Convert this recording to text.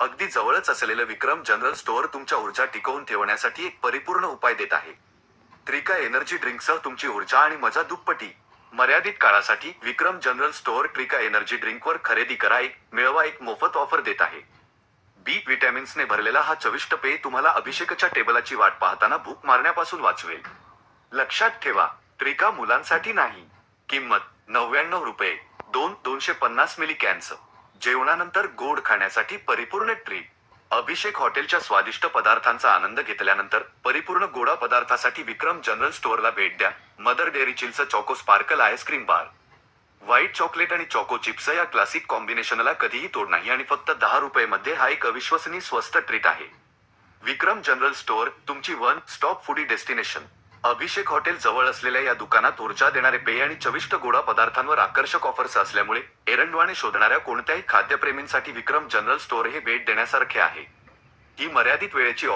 अगदी जवळच असलेलं विक्रम जनरल स्टोअर तुमच्या ऊर्जा टिकवून ठेवण्यासाठी एक परिपूर्ण उपाय देत आहे. त्रिका एनर्जी ड्रिंकसह तुमची ऊर्जा आणि मजा दुप्पटी. मर्यादित काळासाठी विक्रम जनरल स्टोअर ट्रिका एनर्जी ड्रिंकवर खरेदी करा एक मिळवा एक मोफत ऑफर देत आहे. बी विटॅमिन्सने भरलेला हा चविष्ट पेय तुम्हाला अभिषेकच्या टेबलाची वाट पाहताना भूक मारण्यापासून वाचवेल. लक्षात ठेवा ट्रिका मुलांसाठी नाही. किंमत नव्याण्णव रुपये दोन दोनशे पन्नास मिली कॅन्सर जेवणानंतर गोड खाण्यासाठी परिपूर्ण ट्रीप. अभिषेक हॉटेलच्या स्वादिष्ट पदार्थांचा आनंद घेतल्यानंतर परिपूर्ण गोडा पदार्थासाठी विक्रम जनरल स्टोअरला भेट द्या. Mother Dairy chills choco sparkle ice cream bar. White chocolate आणि चॉको चिप्स या क्लासिक कॉम्बिनेशनला कधीही तोड नाही आणि फक्त दहा रुपये मध्ये हा एक अविश्वसनीय स्वस्त ट्रीट आहे. विक्रम जनरल स्टोअर तुमची one stop foodie destination. Abhishek hotel जवळ असलेल्या या दुकानात ऊर्जा देणारे पेय आणि चविष्ट गोडा पदार्थांवर आकर्षक ऑफर्स असल्यामुळे एरंडवाने शोधणाऱ्या कोणत्याही खाद्यप्रेमींसाठी विक्रम जनरल स्टोअर हे भेट देण्यासारखे आहे. ही मर्यादित वेळेची